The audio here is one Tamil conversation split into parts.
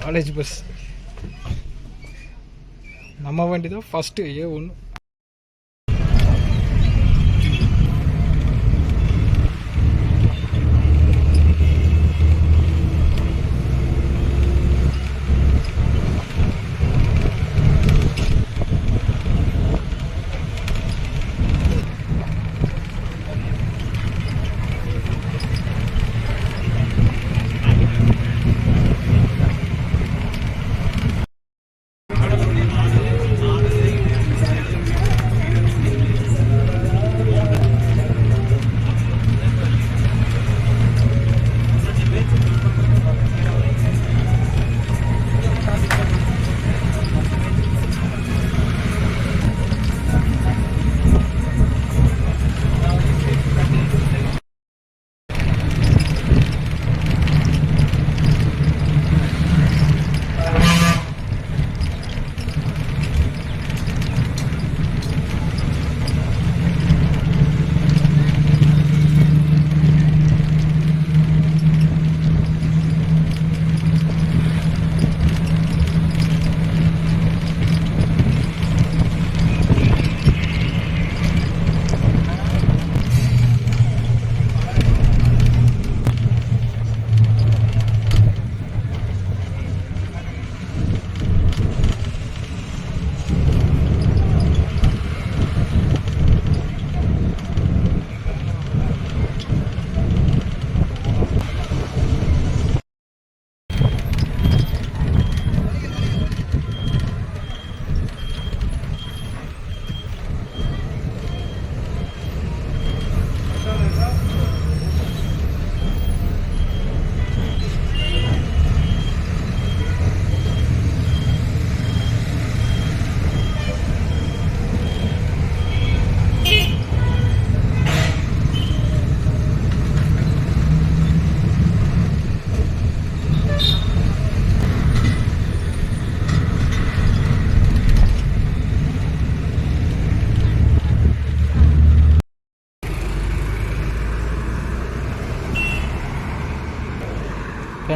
காலேஜ் பஸ் நம்ம வண்டி தான் ஃபஸ்ட்டு ஏ ஒன்று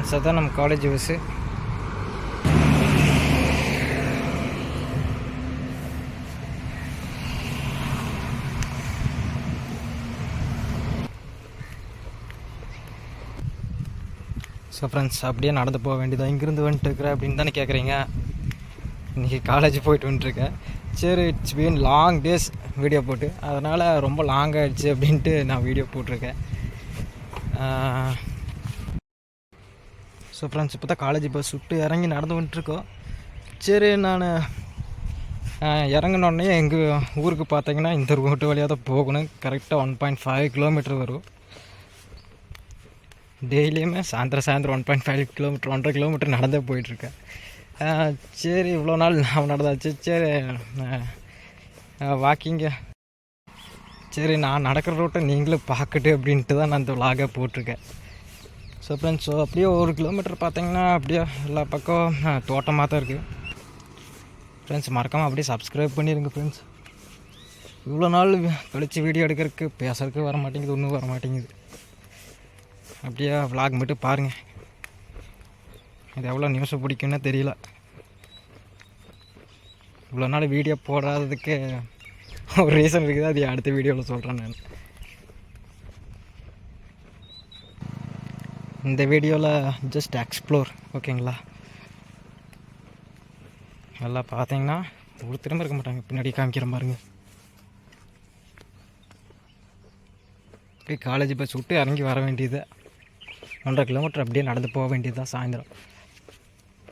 ஃப்ரெண்ட்ஸ் அதான் நம்ம காலேஜ் பஸ்ஸு ஸோ ஃப்ரெண்ட்ஸ் அப்படியே நடந்து போக வேண்டியதாக இங்கேருந்து வந்துட்டு இருக்கிறேன் அப்படின்னு தானே கேட்குறீங்க இன்றைக்கி காலேஜ் போயிட்டு வந்துட்டுருக்கேன் சரி it's been long days video போட்டு. அதனால் ரொம்ப லாங் ஆகிடுச்சு அப்படின்ட்டு நான் வீடியோ போட்டிருக்கேன். ஸோ ஃப்ரெண்ட்ஸ் இப்போ தான் காலேஜ் பஸ் விட்டு இறங்கி நடந்து வந்துட்டுருக்கோம் சரி நான் இறங்கினோடனே எங்கள் ஊருக்கு பார்த்தீங்கன்னா இந்த ரோட்டு வழியாக தான் போகணும். கரெக்டாக ஒன் பாயிண்ட் ஃபைவ் கிலோமீட்டர் வரும். டெய்லியுமே சாயந்தரம் சாயந்தரம் ஒன் பாயிண்ட் ஃபைவ் கிலோமீட்டர் ஒன்றரை கிலோமீட்டர் நடந்தே போயிட்டுருக்கேன். சரி இவ்வளோ நாள் நான் நடந்தாச்சு. சரி வாக்கிங்க சரி நான் நடக்கிற ரூட்டை நீங்களும் பார்க்கட்டு அப்படின்ட்டு தான் நான் இந்த விலாகை போட்டிருக்கேன். ஸோ ஃப்ரெண்ட்ஸ் ஸோ அப்படியே ஒரு கிலோமீட்டர் பார்த்தீங்கன்னா அப்படியே எல்லா பக்கம் தோட்டமாக தான் இருக்குது ஃப்ரெண்ட்ஸ் மறக்காமல் அப்படியே சப்ஸ்கிரைப் பண்ணிடுங்க ஃப்ரெண்ட்ஸ் இவ்வளோ நாள் கழித்து வீடியோ எடுக்கிறதுக்கு பேசுறதுக்கு வர மாட்டேங்குது ஒன்றும் வர மாட்டேங்குது. அப்படியே vlog மட்டும் பாருங்கள் இது எவ்வளோ நியூஸை பிடிக்கும்னே தெரியல. இவ்வளோ நாள் வீடியோ போடாததுக்கு ஒரு ரீசன் இருக்குது? அது அடுத்த வீடியோவில் சொல்கிறேன் நான். இந்த வீடியோவில் ஜஸ்ட் எக்ஸ்ப்ளோர் ஓகேங்களா நல்லா பார்த்தீங்கன்னா ஒரு திரும்ப இருக்க மாட்டாங்க. பின்னாடி காமிக்கிற பாருங்க. அப்படியே காலேஜ் பஸ் விட்டு இறங்கி வர வேண்டியது. ஒன்றரை கிலோமீட்டர் அப்படியே நடந்து போக வேண்டியது தான் சாயந்தரம்.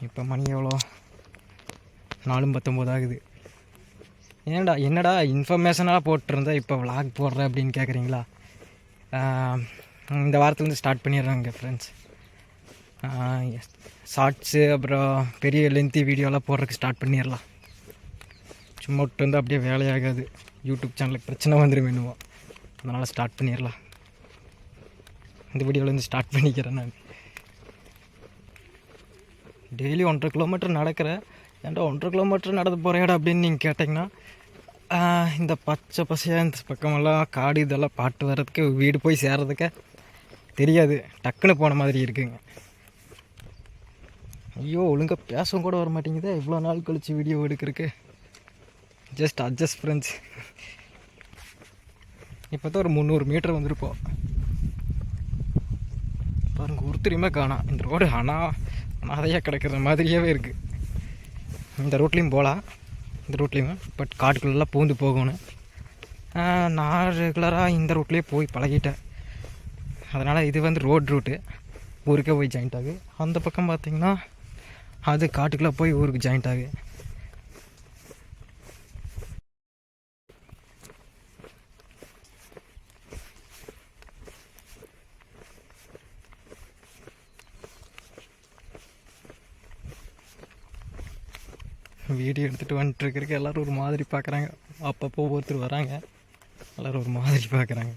இப்போ மணி எவ்வளோ? நாலும் பத்தொம்போது ஆகுது. ஏன்டா என்னடா இன்ஃபர்மேஷனாக போட்டிருந்தா இப்போ விளாக் போடுற அப்படின்னு கேட்குறீங்களா இந்த வாரத்துலேருந்து ஸ்டார்ட் பண்ணிடுறாங்க ஃப்ரெண்ட்ஸ் ஷார்ட்ஸு அப்புறம் பெரிய லென்த்தி வீடியோலாம் போடுறதுக்கு ஸ்டார்ட் பண்ணிடலாம். சும்மா விட்டு வந்து அப்படியே வேலையாகாது. யூடியூப் சேனலுக்கு பிரச்சனை வந்துடும் என்னவோ. அதனால் ஸ்டார்ட் பண்ணிடலாம். இந்த வீடியோலேருந்து ஸ்டார்ட் பண்ணிக்கிறேன் நான். டெய்லி ஒன்றரை கிலோமீட்டர் நடக்கிறேன் ஏன்டா ஒன்றரை கிலோமீட்டர் நடந்து போகிறேடா அப்படின்னு நீங்கள் கேட்டிங்கன்னா இந்த பச்சை பசையாக இந்த பக்கமெல்லாம் காடு இதெல்லாம் பாட்டு வர்றதுக்கு வீடு போய் சேர்றதுக்கு தெரியாது. டக்குன்னு போன மாதிரி இருக்குங்க. ஐயோ ஒழுங்காக பேசவும் கூட வர மாட்டேங்குதே. இவ்வளோ நாள் கழித்து வீடியோ எடுக்கிறதுக்கு. ஜஸ்ட் அட்ஜஸ்ட் ஃப்ரெண்ட்ஸ் இப்போ தான் ஒரு முந்நூறு மீட்டர் வந்திருப்போம். பாருங்க ஒருத்தரையுமே காணாம். இந்த ரோடு அனா அனாதையாக கிடக்கிற மாதிரியாகவே இருக்குது இந்த ரோட்லேயும் போகலாம் இந்த ரோட்லேயும் பட் காட்டுக்குள்ளெல்லாம் பூந்து போகணும். நான் ரெகுலராக இந்த ரோட்லேயே போய் பழகிட்டேன். அதனால் இது வந்து ரோட் ரூட்டு ஊருக்கே போய் ஜாயிண்ட் ஆகு. அந்த பக்கம் பார்த்திங்கன்னா அது காட்டுக்குள்ளே போய் ஊருக்கு ஜாயிண்ட் ஆகு. வீடியோ எடுத்துகிட்டு வந்துட்டுருக்கிறதுக்கு எல்லோரும் ஒரு மாதிரி பார்க்குறாங்க அப்பப்போ ஒருத்தர் வராங்க. எல்லோரும் ஒரு மாதிரி பார்க்குறாங்க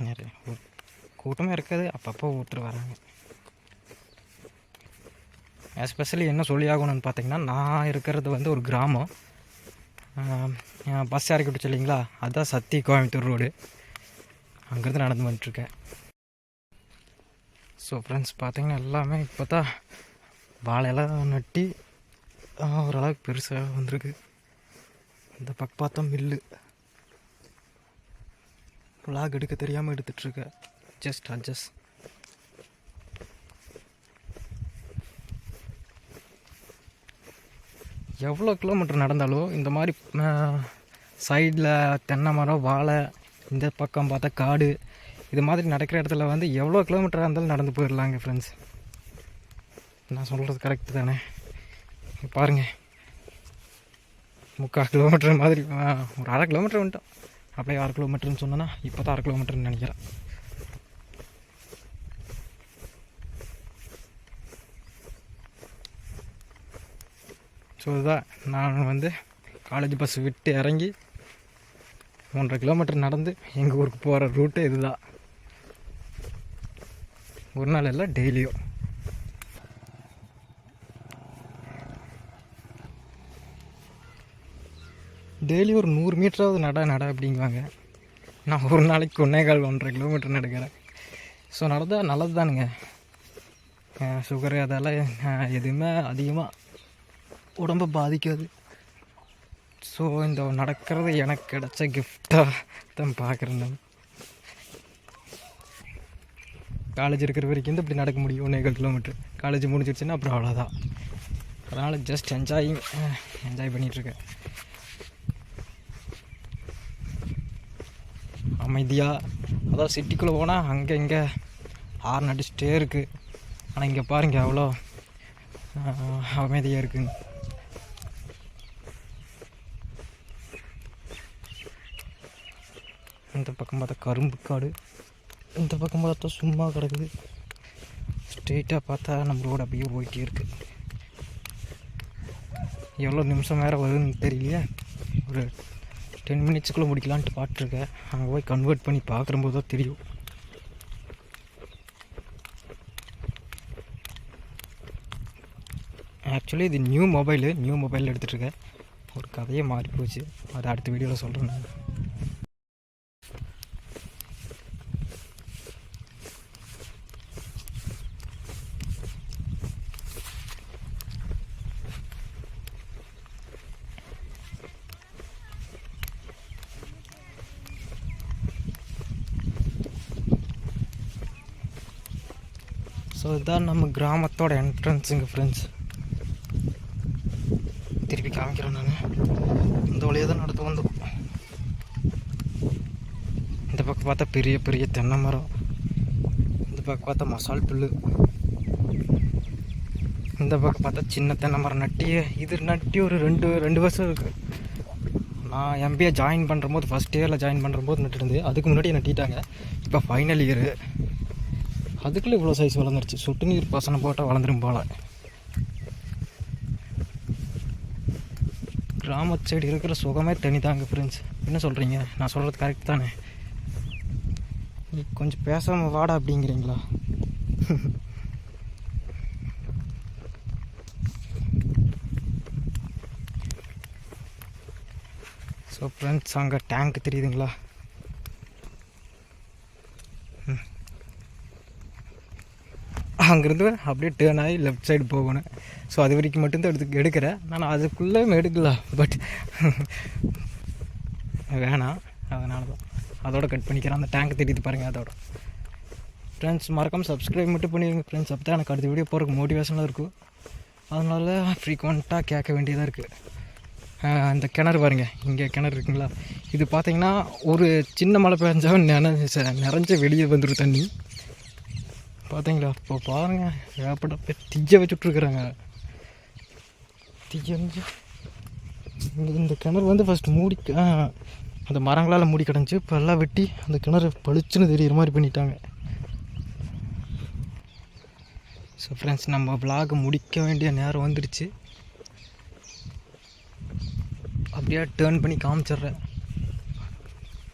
நிறைய கூட்டமாக இருக்காது அப்பப்போ ஒருத்தர் வராங்க எஸ்பெஷலி என்ன சொல்லி ஆகணும்னு பார்த்தீங்கன்னா நான் இருக்கிறது வந்து ஒரு கிராமம் பஸ் இறக்கி விட்டு இல்லைங்களா அதுதான் சத்தி கோயம்புத்தூர் ரோடு அங்கேருந்து நடந்து வந்துட்டுருக்கேன் ஸோ ஃப்ரெண்ட்ஸ் பார்த்தீங்கன்னா எல்லாமே இப்போ தான் வாழையெல்லாம் நட்டி ஓரளவுக்கு பெருசாக வந்திருக்கு இந்த பக்கம் பார்த்தா மில்லு vlog எடுக்க தெரியாமல் எடுத்துட்ருக்க ஜஸ்ட் அட்ஜஸ்ட் எவ்வளோ கிலோமீட்டர் நடந்தாலும் இந்த மாதிரி சைடில் தென்னை மரம் வாழை இந்த பக்கம் பார்த்தா காடு இது மாதிரி நடக்கிற இடத்துல வந்து எவ்வளோ கிலோமீட்டராக இருந்தாலும் நடந்து போயிடலாங்க ஃப்ரெண்ட்ஸ் நான் சொல்கிறது கரெக்டு தானே? பாருங்கள் பாருங்க. முக்கால் கிலோமீட்டர் மாதிரி ஒரு அரை கிலோமீட்டர் வந்துட்டோம். அப்படியே அரை கிலோமீட்டர்னு சொன்னேன்னா இப்போ தான் அரை கிலோமீட்டர்னு நினைக்கிறேன். ஸோ இதுதான். நான் வந்து காலேஜ் பஸ் விட்டு இறங்கி ஒன்றரை கிலோமீட்டர் நடந்து எங்கள் ஊருக்கு போகிற ரூட்டு இதுதான். ஒரு நாள் இல்லை டெய்லியும் டெய்லி ஒரு நூறு மீட்டராவது நட நட அப்படிங்குவாங்க. நான் ஒரு நாளைக்கு ஒன்றே கால் ஒன்றரை கிலோமீட்டர் நடக்கிறேன் ஸோ நடந்தால் நல்லது தானுங்க சுகரு அதெல்லாம் எதுவுமே அதிகமாக உடம்பை பாதிக்காது. ஸோ இந்த நடக்கிறது எனக்கு கிடைச்ச கிஃப்டாக தான் பார்க்குறேன் நான். காலேஜ் இருக்கிற வரைக்கும் தான் இப்படி நடக்க முடியும் ஒன்றே கால் கிலோமீட்டர் காலேஜ் முடிஞ்சிடுச்சுன்னா அப்புறம் அவ்வளோதான் அதனால் ஜஸ்ட் என்ஜாயிங் என்ஜாய் பண்ணிகிட்ருக்கேன் அமைதியாக அதாவது சிட்டிக்குள்ளே போனால் அங்கே இங்கே ஹார்ன் அடிச்சுட்டே இருக்குது ஆனால் இங்கே பாருங்க அவ்வளோ அமைதியாக இருக்குங்க. இந்த பக்கம் பார்த்தா கரும்பு காடு. இந்த பக்கம் பார்த்தா சும்மா கிடக்குது. ஸ்ட்ரெயிட்டாக பார்த்தா நம்ம ரோடு அப்படியே போயிட்டே இருக்கு. எவ்வளோ நிமிஷம் வேறு வருதுன்னு தெரியலையே. ஒரு டென் மினிட்ஸுக்குள்ளே முடிக்கலான்ட்டு பார்த்துருக்கேன் அங்கே போய் கன்வெர்ட் பண்ணி பார்க்குறம்போது தான் தெரியும். ஆக்சுவலி இது நியூ மொபைலு நியூ மொபைல் எடுத்துகிட்ருக்கேன் ஒரு கதையே மாறி போச்சு அதை அடுத்த வீடியோவில் சொல்கிறேன் நான். ஸோ இதுதான் நம்ம கிராமத்தோட என்ட்ரன்ஸுங்க ஃப்ரெண்ட்ஸ் திருப்பி காமிக்கிறேன் நான். இந்த வழியாக தான் நடந்து வந்தோம். இந்த பக்கம் பார்த்தா பெரிய பெரிய தென்னை மரம். இந்த பக்கம் பார்த்தா மசால் புல்லு. இந்த பக்கம் பார்த்தா சின்ன தென்னை மரம். நட்டி இது நட்டி ஒரு ரெண்டு ரெண்டு வருஷம் இருக்குது நான் எம்பிஏ ஜாயின் பண்ணுற போது ஃபஸ்ட் இயரில் ஜாயின் பண்ணுற போது நட்டுருந்து அதுக்கு முன்னாடி நட்டிட்டாங்க. இப்போ ஃபைனல் இயரு அதுக்குள்ளே இவ்வளோ சைஸ் வளர்ந்துருச்சு. சொட்டு நீர் பாசனம் போட்டால் வளர்ந்துரும் போல. கிராம சைடு இருக்கிற சுகமே தனி தாங்க ஃப்ரெண்ட்ஸ் என்ன சொல்கிறீங்க நான் சொல்கிறது கரெக்ட் தானே? நீ கொஞ்சம் பேசாமல் வாடா அப்படிங்கிறீங்களா? ஸோ ஃப்ரெண்ட்ஸ் அங்கே டேங்க் தெரியுதுங்களா? அங்கேருந்து அப்படியே டேர்ன் ஆகி லெஃப்ட் சைடு போகணும். ஸோ அது வரைக்கும் மட்டும்தான் எடுத்து எடுக்கிறேன். நான் அதுக்குள்ளே எடுக்கலாம் பட் வேணாம். அதனால தான் அதோட கட் பண்ணிக்கிறேன். அந்த டேங்க் தெரியுது பாருங்கள் அதோட. ஃப்ரெண்ட்ஸ் மறக்காமல் சப்ஸ்கிரைப் மட்டும் பண்ணிடுங்க ஃப்ரெண்ட்ஸ் அப்போ தான் எனக்கு அடுத்த வீடியோ போகிறதுக்கு மோட்டிவேஷனாக இருக்கும். அதனால் ஃப்ரீக்வெண்ட்டாக கேட்க வேண்டியதாக இருக்குது அந்த கிணறு பாருங்க. இங்கே கிணறு இருக்குங்களா? இது பார்த்தீங்கன்னா ஒரு சின்ன மழை பெஞ்சாலும் நினைஞ்ச நிறைஞ்ச வெளியே வந்துடும் தண்ணி. பார்த்தீங்களா இப்போ பாருங்கள் ஏப்பட போய் தீய வச்சுட்ருக்குறாங்க தீய வந்து இந்த- இந்த கிணறு வந்து ஃபஸ்ட் மூடி அந்த மரங்களால் மூடி கிடந்துச்சு. இப்போ எல்லாம் வெட்டி அந்த கிணறு பளிச்சுன்னு தெரியிற மாதிரி பண்ணிட்டாங்க. ஸோ ஃப்ரெண்ட்ஸ் நம்ம vlog முடிக்க வேண்டிய நேரம் வந்துடுச்சு அப்படியே டேர்ன் பண்ணி காமிச்சிட்றேன்.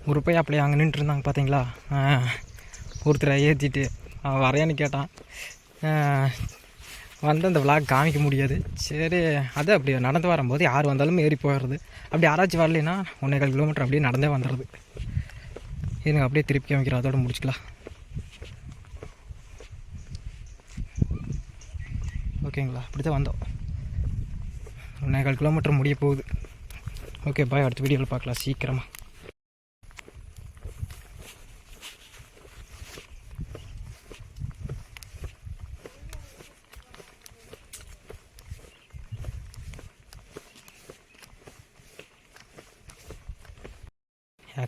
ஒரு பையன் அப்படியே அங்கே நின்றுருந்தாங்க பார்த்தீங்களா ஒருத்தரை ஏற்றிட்டு அவன் வரையான்னு கேட்டான். வந்து அந்த விளாக் காமிக்க முடியாது. சரி அது அப்படி நடந்து வரும்போது யார் வந்தாலும் ஏறி போயிடுறது. அப்படி யாராச்சும் வரலைன்னா ஒன்றே கால் கிலோமீட்டர் அப்படியே நடந்தே வந்துடுது இதுங்க அப்படியே திருப்பி காமிக்கிறோம் அதோட முடிச்சுக்கலாம். ஓகேங்களா? அப்படி தான் வந்தோம். ஒன்றே கால் கிலோமீட்டர் முடிய போகுது. ஓகே பாய் அடுத்த வீடியோவில் பார்க்கலாம். சீக்கிரமாக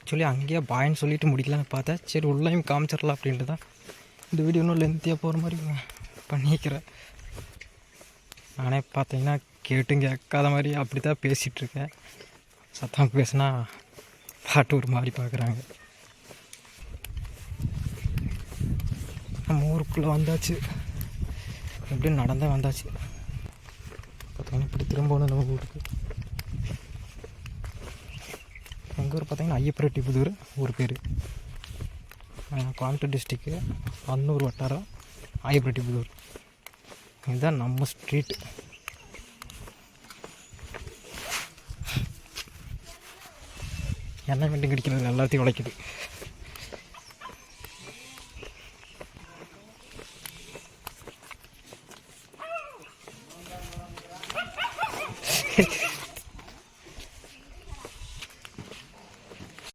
ஆக்சுவலி அங்கேயே பாயின்னு சொல்லிட்டு முடிக்கலான்னு பார்த்தேன். சரி உள்ளேயும் காமிச்சிடலாம் அப்படின்ட்டு தான் இந்த வீடியோ இன்னும் லென்த்தியாக போகிற மாதிரி பண்ணிக்கிறேன். நானே பார்த்தீங்கன்னா கேட்டும் கேட்காத மாதிரி அப்படி தான் பேசிகிட்ருக்கேன் சத்தம் பேசுனா பாட்டு ஒரு மாதிரி பார்க்குறாங்க. நம்ம ஊருக்குள்ளே வந்தாச்சு. எப்படியும் நடந்தே வந்தாச்சு. பார்த்தீங்கன்னா இப்படி திரும்பணும் நம்ம ஊருக்கு. எங்கள் ஊர் பார்த்தீங்கன்னா ஐயப்பரெட்டி புதூர் ஊர் பேர். கோயம்புத்தூர் டிஸ்ட்ரிக்கு அன்னூர் வட்டாரம் ஐயப்பரெட்டி புதூர் இதுதான் நம்ம ஸ்ட்ரீட் எண்ணெய் மட்டும் கிடைக்கிறது எல்லாத்தையும் உழைக்குது